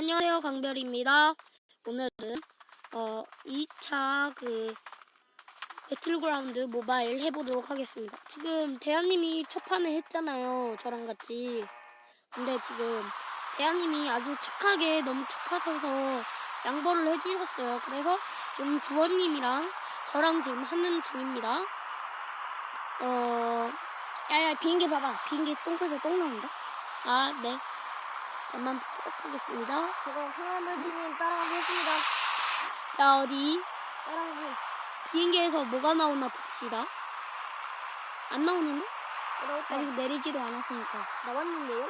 안녕하세요 강별입니다. 오늘은 어 2차 그 배틀그라운드 모바일 해보도록 하겠습니다. 지금 대한님이 첫 판에 했잖아요. 저랑 같이. 근데 지금 대한님이 아주 착하게 너무 착하셔서 양보를 해주셨어요. 그래서 지금 주원님이랑 저랑 지금 하는 중입니다. 어, 야야 비행기 봐봐 비행기 똥에서 똥 나온다 아, 네. 잠만 보도록 하겠습니다. 저거 하나물기님 따라가겠습니다 자, 어디? 따라가기 비행기에서 뭐가 나오나 봅시다. 안 나오는데? 나올까 아직 내리지도 않았으니까. 나왔는데요?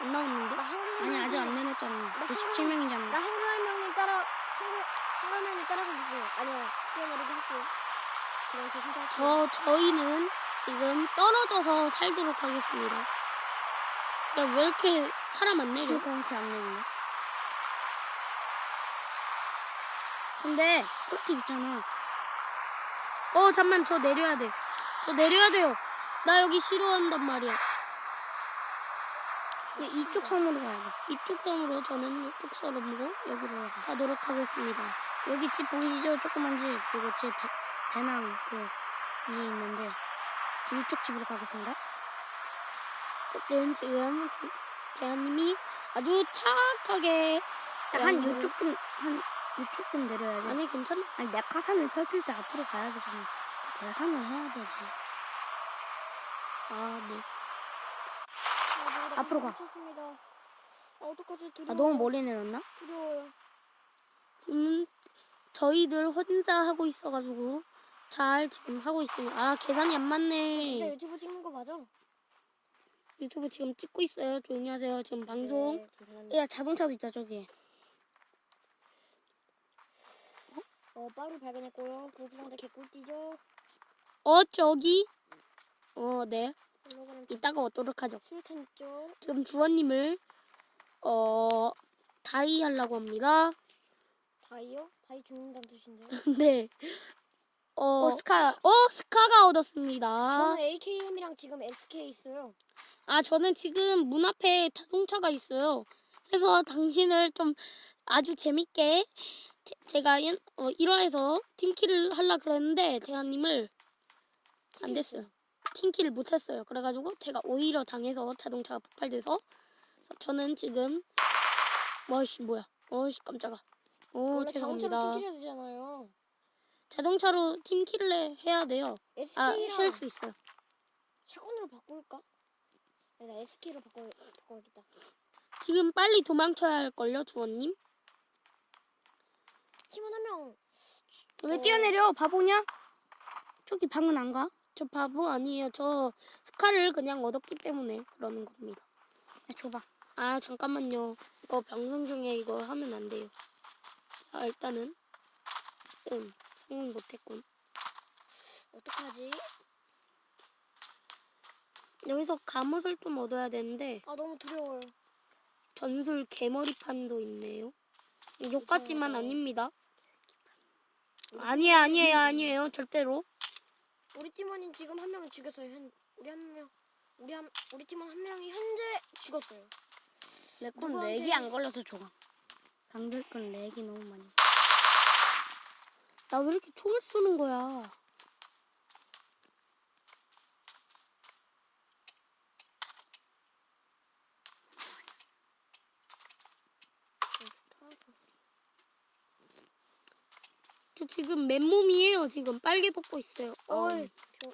안 나오는데? 나 아니, 아직 안 내렸잖아. 나 97명이잖아. 나 한글 명님 따라 한글 한글 명님 따라가 주세요 아니요 뛰어내리기 할게요 그냥 저 혼자 할게요 저, 저희는 지금 떨어져서 살도록 하겠습니다. 야, 왜 이렇게 사람 안 내려? 이렇게 안 내리네 근데 꿀팁 있잖아 어, 잠만, 저 내려야 돼. 저 내려야 돼요. 나 여기 싫어한단 말이야. 네, 이쪽 섬으로 가야 돼 이쪽 섬으로, 저는 이쪽 섬으로 여기로 가도록 하겠습니다. 여기 집 보이시죠? 조그만 집 그리고 제 배, 배낭 그 위에 있는데 이쪽 집으로 가겠습니다 어쨌든 지금 대한님이 아주 착하게 한 요쪽 좀, 한 요쪽 좀 내려야 돼. 아니, 괜찮아 아니 낙하산을 펼칠 때 앞으로 가야 되잖아. 계산을 해야 되지. 아 네 앞으로 가. 아, 어떡하지? 두려워. 아, 너무 멀리 내렸나? 두려워요. 지금 저희들 혼자 하고 있어가지고 잘 지금 하고 있습니다 아 계산이 안 진짜 맞네 유튜브 찍는 거 맞아? 유튜브 지금 찍고 있어요 조용히 하세요 지금 방송 네. 야, 자동차도 있다, 저기. 어, 빠루 발견했고요. 그 부상자 개꿀띠죠. 어 저기 어네 홀로그램 이따가 오도록 하죠 수류탄 있죠. 지금 주원님을 어 다이 하려고 합니다 다이요? 다이 죽는다는 뜻인데요. 네 어, 어, 스카. 어 스카가 얻었습니다 저는 AKM이랑 지금 SK 있어요. 아, 저는 지금 문 앞에 자동차가 있어요. 그래서 당신을 좀 아주 재밌게 테- 제가 연- 어, 1화에서 팀킬을 하려 그랬는데 대한님을 안 됐어요. 팀킬을 못했어요. 그래가지고 제가 오히려 당해서 자동차가 폭발돼서 저는 지금 뭐씨 뭐야? 어씨 깜짝아. 어 원래 자동차로 죄송합니다. 팀킬해야 되잖아요. 자동차로 팀킬을 해- 해야 돼요. 아, SK랑 할 수 있어요. 샷건으로 바꿀까? 네, 나 SK로 바꿔 바꿔야겠다. 지금 빨리 도망쳐야 할걸요, 주원님? 팀원 한 명. 왜 어. 뛰어내려? 바보냐? 저기 방은 안 가? 저 바보 아니에요. 저 스카를 그냥 얻었기 때문에 그러는 겁니다. 야, 줘봐. 아 잠깐만요. 이거 방송 중에 이거 하면 안 돼요. 자, 일단은 음 성공 못했군. 어떡하지? 여기서 갑옷을 좀 얻어야 되는데 아 너무 두려워요. 전술 개머리판도 있네요. 욕 같지만 이상하다. 아닙니다. 아니에요, 아니에요, 아니에요. 절대로. 우리 팀원이 지금 한 명을 죽였어요. 현, 우리 한 명, 우리 한 우리 팀원 한 명이 현재 죽었어요. 내 건 누구한테- 렉이 안 걸려서 좋아. 방들 건 렉이 너무 많이. 나 왜 이렇게 총을 쏘는 거야? 저 지금 맨몸이에요. 지금 빨개 벗고 있어요. 어. 어이, 저,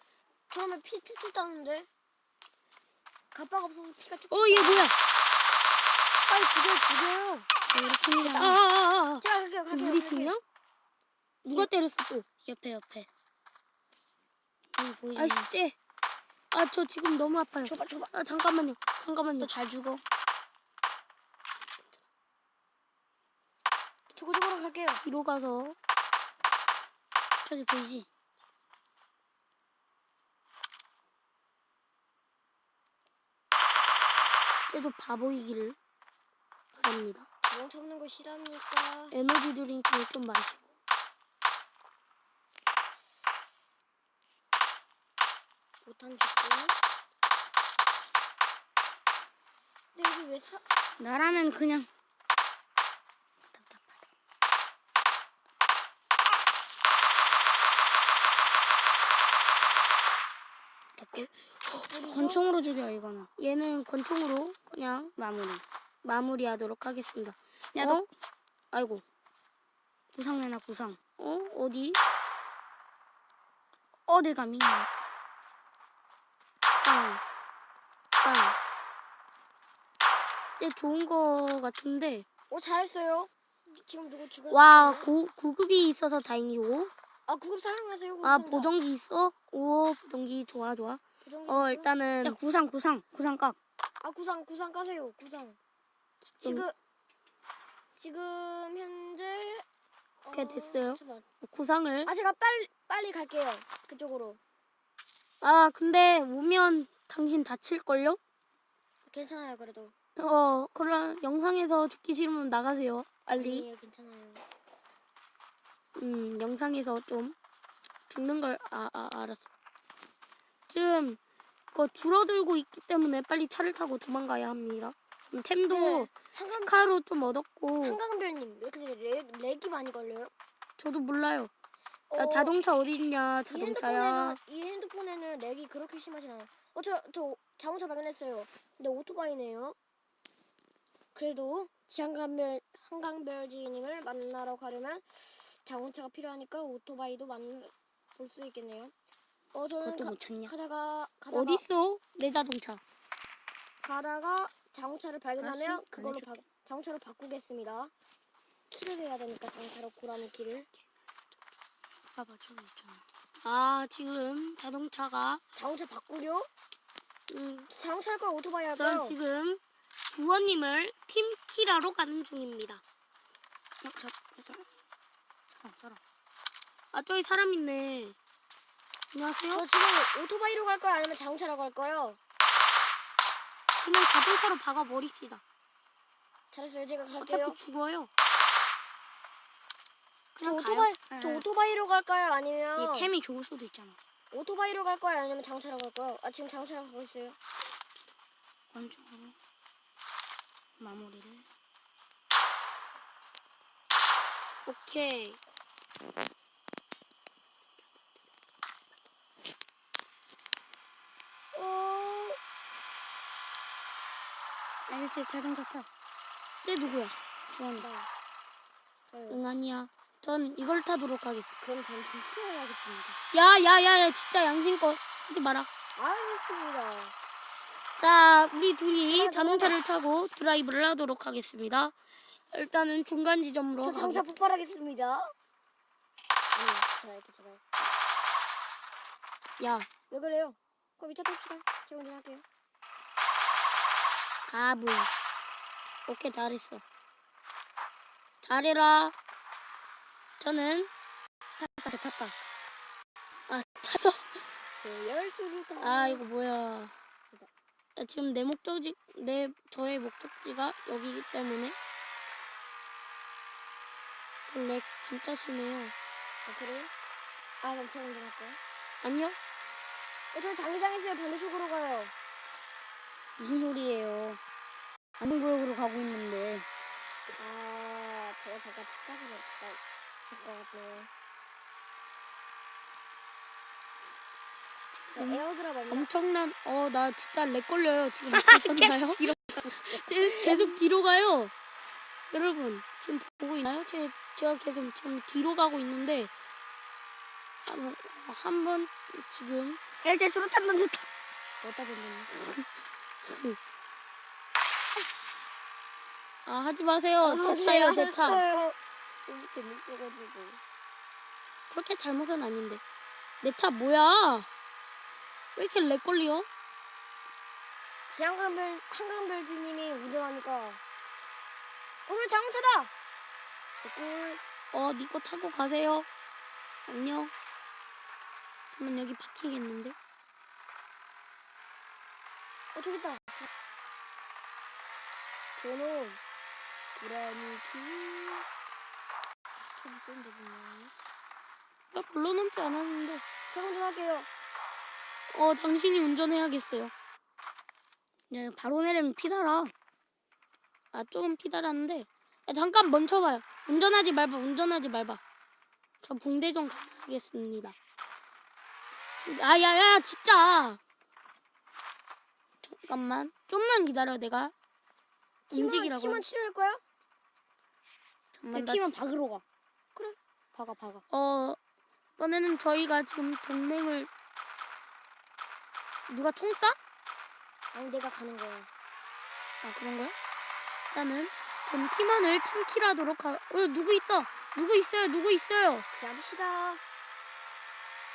처음에 피 쭉쭉 따는데 가빠가 없어서 피가 쭉. 어, 얘 뭐야? 빨리 죽여, 죽여요. 우리 아, 팀이랑 아, 아, 아. 제가 갈게요, 갈게요. 우리 갈게요. 팀이야? 누가 때렸어 또? 옆에 옆에. 여기 보이지? 아이씨, 쟤. 아, 저 지금 너무 아파요. 줘봐, 줘봐. 아, 잠깐만요. 잠깐만요. 너잘 죽어. 저거 저거로 갈게요. 뒤로 가서 저기 보이지? 쟤도 바보이기를 바랍니다. 멍 잡는 거 싫어합니까? 에너지 드링크를 좀 마시고. 못한 짓고. 근데 여기 왜 사? 나라면 그냥 답답하다. 됐고 권총으로 죽여 이거는 얘는 권총으로 그냥 마무리. 마무리하도록 하겠습니다. 야, 어? 너 아이고. 구상 내놔 구상. 어? 어디? 어딜 감히? 빵. 빵. 네, 좋은 거 같은데. 어 잘했어요. 지금 누구 죽였어요? 와, 고, 구급이 있어서 다행이고. 아 구급 사용하세요. 아. 보정기 있어? 오, 보정기 좋아, 좋아. 보정기 어, 있어요? 일단은 야 구상 구상 구상 깍. 아 구상 구상 까세요. 구상. 지금 지금 현재 오케이, 어, 됐어요. 잠깐만. 구상을. 아 제가 빨리 빨리 갈게요. 그쪽으로. 아, 근데 오면 당신 다칠걸요? 괜찮아요 그래도. 어, 그럼 영상에서 죽기 싫으면 나가세요. 빨리. 아니에요 괜찮아요. 음, 영상에서 좀 죽는 걸, 아, 아, 알았어. 지금, 그 줄어들고 있기 때문에 빨리 차를 타고 도망가야 합니다. 음, 템도 네, 한강 스카로 좀 얻었고, 한강별님 왜 이렇게 렉, 렉이 많이 걸려요? 저도 몰라요. 야, 어, 자동차 어디 있냐, 이 자동차야. 핸드폰에는, 이 핸드폰에는 렉이 그렇게 심하진 않아요. 어, 저, 저 자동차 발견했어요. 근데 오토바이네요. 그래도 지한강별 한강별 지인님을 만나러 가려면 자동차가 필요하니까 오토바이도 만볼 수 있겠네요. 어, 저는 그것도 가, 못 찾냐? 가다가 가다가 어딨어? 내 자동차. 가다가 자동차를 발견하면 알았어. 그걸로 바. 자동차로 바꾸겠습니다. 키를 해야 되니까 자동차로 고라는 키를. 봐봐 저기 있잖아. 아, 지금 자동차가, 자동차 바꾸려? 음, 자동차 할까요? 오토바이 할까요? 전 지금 구원님을 팀 키라로 가는 중입니다. 어, 저, 저, 사람 사람. 아, 저기 사람 있네. 안녕하세요? 저 지금 오토바이로 갈까요? 아니면 자동차로 갈까요? 그냥 자동차로 박아버립시다. 잘했어요. 제가 갈게요. 어차피 죽어요. 저 그냥 가요. 오토바이, 예, 저 예. 오토바이로 갈까요? 아니면 이 템이 좋을 수도 있잖아. 오토바이로 갈까요? 아니면 자동차로 갈까요? 아 지금 자동차로 가고 있어요. 권총으로 마무리를. 오케이. 어, 알겠지 자동차 타. 쟤 누구야? 주원이. 나. 저요. 응 아니야. 전 이걸 타도록 하겠습니다. 그럼 저는 좀 쉬어야겠습니다. 야, 야, 야, 야, 진짜 양심껏 하지 마라. 알겠습니다. 자, 우리 둘이 자동차를 타고 드라이브를 하도록 하겠습니다. 일단은 중간 지점으로 저 자동차 가보. 폭발하겠습니다. 제가 이렇게 제가. 야, 왜 그래요? 그럼 이차 탑시다. 제가 운전할게요. 가부. 오케이, 잘했어. 잘해라. 저는 탔다 탔다. 아 타서 열수를 타. 아 이거 뭐야? 야, 지금 내 목적지 내 저의 목적지가 여기기 때문에 블랙 진짜 심해요. 아, 그래요? 아, 그럼 제가 운전할까요? 아니요? 어, 저 장기장 있어요. 반대쪽으로 가요. 무슨 소리예요? 안구역으로 가고 있는데. 아, 제가 잠깐 착각을 했다. 음, 에어드랍 없나? 엄청난 어 나 진짜 렉 걸려요 지금 보셨나요? 뒤로 제- 계속 뒤로 가요. 여러분 지금 보고 있나요? 제 제가 계속 지금 뒤로 가고 있는데 한 번 지금 야, 쟤 수류탄 던졌다. 어디다 던졌나? 아 하지 마세요. 제 차예요 제 차. 너무 재밌어가지고. 그렇게 잘못은 아닌데. 내 차 뭐야? 왜 이렇게 렉 걸려? 지한강별, 한강별지님이 운전하니까. 오늘 자동차다! 꿀. 어, 니거 타고 가세요. 안녕. 그러면 여기 박히겠는데? 어, 저기 있다. 저는, 고라니 키. 저기 쏜데 보면. 야, 별로 넘지 않았는데. 제가 운전할게요. 어, 당신이 운전해야겠어요. 야, 바로 내리면 피살아. 아 조금 기다렸는데 야, 잠깐 멈춰봐요. 운전하지 말봐. 운전하지 말봐. 저 붕대 좀 가겠습니다. 아야야 진짜. 잠깐만 좀만 기다려 내가 움직이라고. 팀원 치료할 거야? 잠깐만 나 팀은 지- 박으러 가. 박아 박아. 어 이번에는 저희가 지금 동맹을 누가 총 쏴? 아니 내가 가는 거야. 아 그런 거야? 일단은 전 팀원을 팀킬하도록 하. 어 누구 있어? 누구 있어요? 누구 있어요? 피합시다.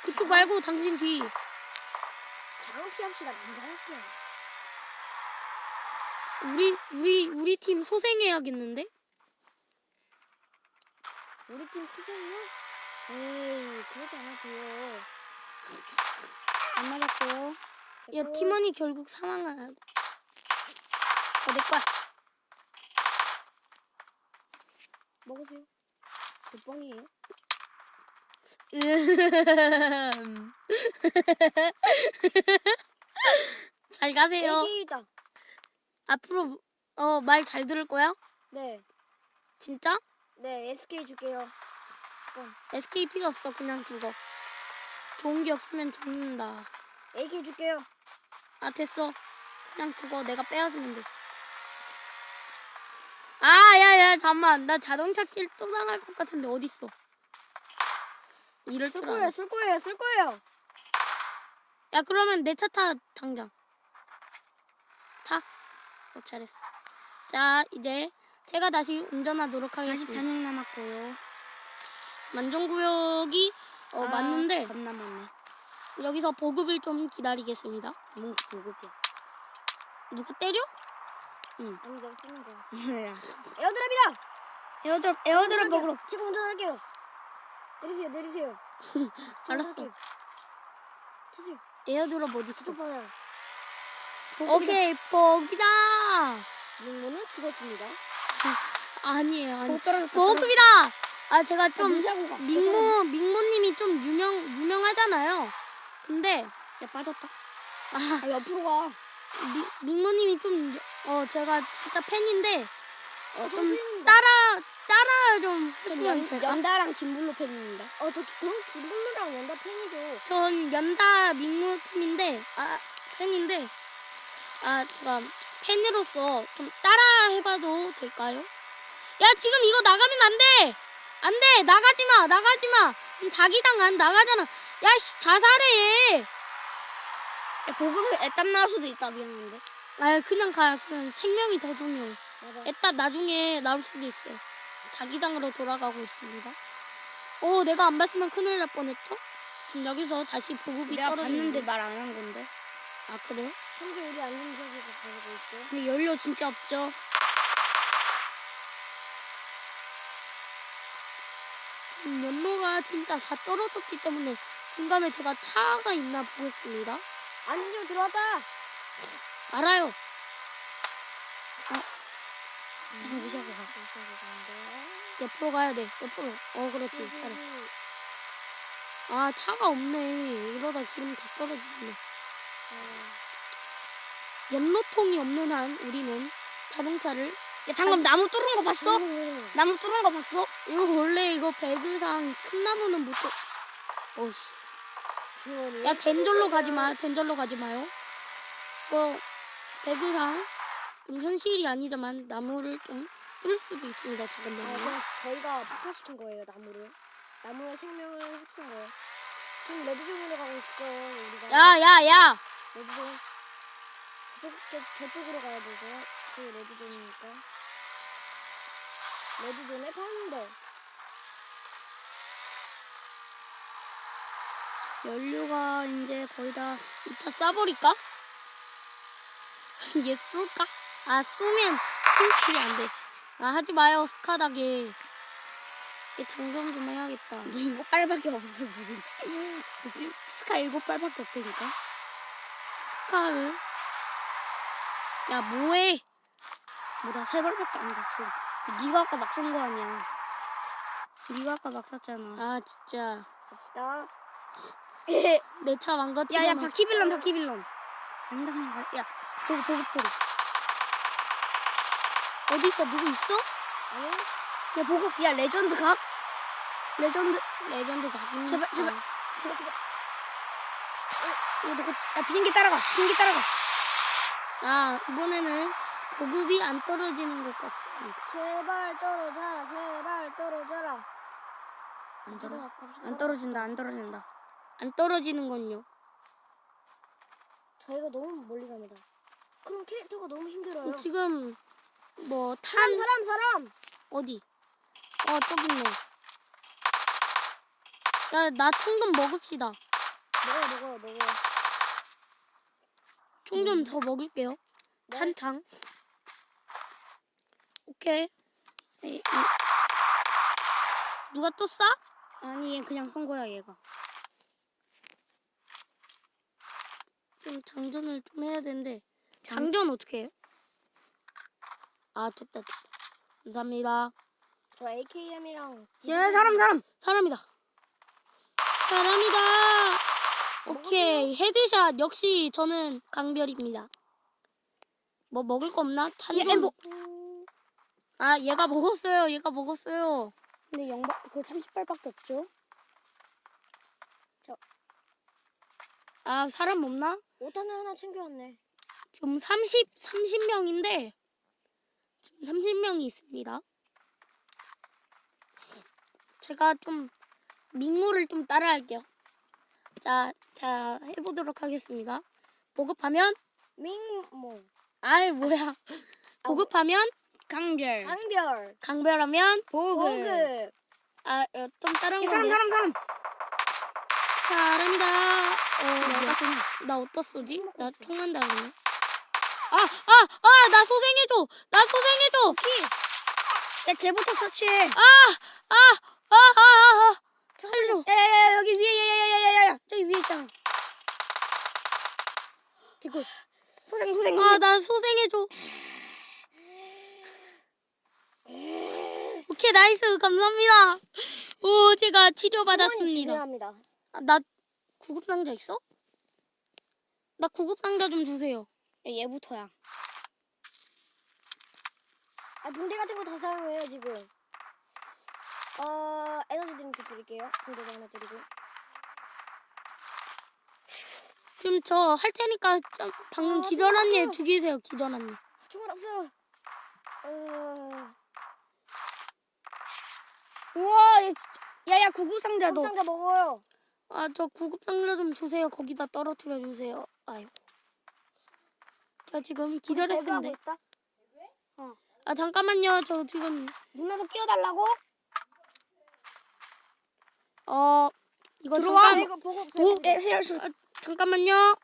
그쪽 말고 당신 뒤. 장 피합시다. 남자 할게. 우리 우리 우리 팀 소생해야겠는데? 우리 팀 수생이요? 에이 그러지 않아도요. 안 맞았고요. 야 됐고. 팀원이 결국 사망할. 어내 거야. 먹으세요. 몇 번이에요? 음. 잘 가세요. 여기다. 앞으로 어 말 잘 들을 거야? 네. 진짜? 네 SK 줄게요. SK 필요 없어. 그냥 죽어. 좋은 게 없으면 죽는다. AK 줄게요. 아 됐어. 그냥 죽어. 내가 빼앗으면 돼. 아, 야, 야, 잠만. 나 자동차 킬 또 당할 것 같은데 어딨어? 이럴 쓸 줄 거예요. 알았어. 쓸 거예요. 쓸 거예요. 야, 그러면 내 차 타 당장. 타. 어, 잘했어. 자, 이제 제가 다시 운전하도록 하겠습니다. 44명 남았고요. 만종구역이 어, 아, 맞는데 겁나 많네. 여기서 보급을 좀 기다리겠습니다. 뭔 보급이야. 누가 때려? 아니 내가 쓰는 거야. 에어드랍이다. 에어드랍 에어드랍 먹으러. 제가 운전할게요. 내리세요. 내리세요. 알았어. 할게요. 타세요. 에어드롭 어딨어? 그쪽 방향. 오케이, 보급이다. 민모는 죽었습니다. 아니에요, 아니. 떨어졌다. 보급이다. 아, 제가 좀 좀. 민모 민모님이 좀 유명 유명하잖아요. 근데 야 빠졌다. 아, 아 옆으로 가. 미, 민모님이 좀 어 제가 진짜 팬인데 어, 좀. 따라 따라 좀전 해주면 연, 될까? 연다랑 김블루 팬입니다. 어, 저 그럼 김블루랑 연다 팬이죠. 전 연다 민모 팀인데 아 팬인데 아 제가 팬으로서 좀 따라 해봐도 될까요? 야 지금 이거 나가면 안 돼. 안 돼. 나가지 마. 나가지 마. 그럼 자기당 안 나가잖아. 야 씨, 자살해 얘. 야, 보급에 애땀 나올 수도 있다 미안한데. 아 그냥 가. 그냥 생명이 더 중요해. 맞아. 애따 나중에 나올 수도 있어요. 자기당으로 돌아가고 있습니다. 오 내가 안 봤으면 큰일 날 뻔했죠? 지금 여기서 다시 보급이 내가 떨어지는데. 봤는데 말안 한 건데. 아 그래요? 현재 우리 안전지역에서 가고 있죠. 근데 연료 진짜 없죠. 음, 연료가 진짜 다 떨어졌기 때문에 중간에 제가 차가 있나 보겠습니다. 안전지역 들어왔다. 알아요. 잠깐 무시하고 가. 무시하고 가는데. 옆으로 가야 돼. 옆으로. 어 그렇지. 잘했어. 아 차가 없네. 이러다 기름 다 떨어지네. 연료통이 없는 한 우리는 자동차를 야 방금 나무 뚫은 거 봤어? 음. 나무 뚫은 거 봤어? 이거 원래 이거 배그상 큰 나무는 못. 뚫- 어씨. 주원이. 야 덴절로 가지 마. 덴절로 가지 마요. 이거 배그상 좀 현실이 아니지만 나무를 좀 뚫을 수도 있습니다. 작은 아, 나무. 그냥 저희가 폭파시킨 거예요, 나무를. 나무의 생명을 흡수한 거예요. 지금 레드존으로 가고 있죠, 우리가. 야, 야, 야! 레드존. 저쪽, 저, 저쪽으로 가야 되죠. 그 레드존이니까. 레드존에 파운더. 연료가 이제 거의 다 2차 쏴버릴까? 얘 쏠까? 아, 쏘면 킬이 안 돼. 아, 하지 마요, 스카닥에. 얘 장전 좀 해야겠다. 너 이거 빨밖에 없어 지금. 너 지금 스카 일곱 빨밖에 없다니까. 스카를. 야, 뭐해? 뭐 나 세 발밖에 안 됐어. 네가 아까 막 쏜 거 아니야. 네가 아까 막 쐈잖아. 아, 진짜. 갑시다. 내 차 망가뜨려. 야야 바퀴빌런 바퀴빌런. 아니다 그냥 가. 야 보급 보급 소리. 어디 있어? 누구 있어? 야 보급 야 레전드 각 레전드 레전드 각 제발 제발 제발 제발 이거 누구 야 비행기 따라가 비행기 따라가 아 이번에는 보급이 안 떨어지는 것 같습니다. 제발 떨어져라 제발 떨어져라 안 떨어. 안 떨어진다 안 떨어진다 안 떨어지는 건요. 저희가 너무 멀리 갑니다 그럼 캐릭터가 너무 힘들어요 지금 뭐 사람 탄 사람 사람 어디? 어 저기 있네. 야 나 총 좀 먹읍시다. 먹어 먹어 먹어 총좀더 먹을게요. 네. 탄창. 오케이. 이- 이- 누가 또 쏴? 아니 얘 그냥 쏜 거야 얘가 좀 장전을 좀 해야 되는데 장- 장전 어떻게 해요? 아 됐다 됐다. 감사합니다. 저 AKM이랑 야 사람 사람 사람이다. 사람이다. 오케이 헤드샷 역시 저는 강별입니다. 뭐 먹을 거 없나? 얘 탄좀 뭐- 아 얘가 먹었어요. 얘가 먹었어요. 근데 영박 그 30발밖에 없죠 아 사람 없나? 오탄을 하나 챙겨왔네 지금 30 30명인데 지금 30명이 있습니다. 제가 좀 민물을 좀 따라할게요. 자, 자 해보도록 하겠습니다. 보급하면 민모 아이 뭐야? 보급하면 강별 강별 강별하면 보급 보급 아좀 다른 이 사람 사람 사람 사람이다. 어, 내가 나 어디다 쏘지? 총 먹고 나 달리네. 아, 아, 아, 나 소생해줘! 나 소생해줘! 야 쟤부터 처치해 아, 아, 아, 아, 아, 살려. 야 야 야 여기 위에 있잖아 개꿀 소생 소생 아, 나 소생해줘. 오케이, 나이스. 감사합니다. 오, 제가 치료받았습니다. 중요합니다 아, 나 구급상자 있어? 나 구급상자 좀 주세요. 야, 얘부터야 아 붕대 같은 거 다 사용해요 지금 어 에너지 드링크 드릴게요 붕대도 하나 드리고 지금 저 할 테니까 좀 방금 아, 기절한 얘 생각났어. 죽이세요, 기절한 얘. 총알 없어요 어... 우와 얘 진짜 야야 구구상자 너 상자 먹어요 아, 저 구급 상자 좀 주세요. 거기다 떨어뜨려 주세요. 아이고. 저 지금 기절했는데. 있다? 아, 잠깐만요. 저 지금 누나도 끼워달라고? 어 이거 들어와. 잠깐 이거 보고 오, 배그- 네 잠깐만요.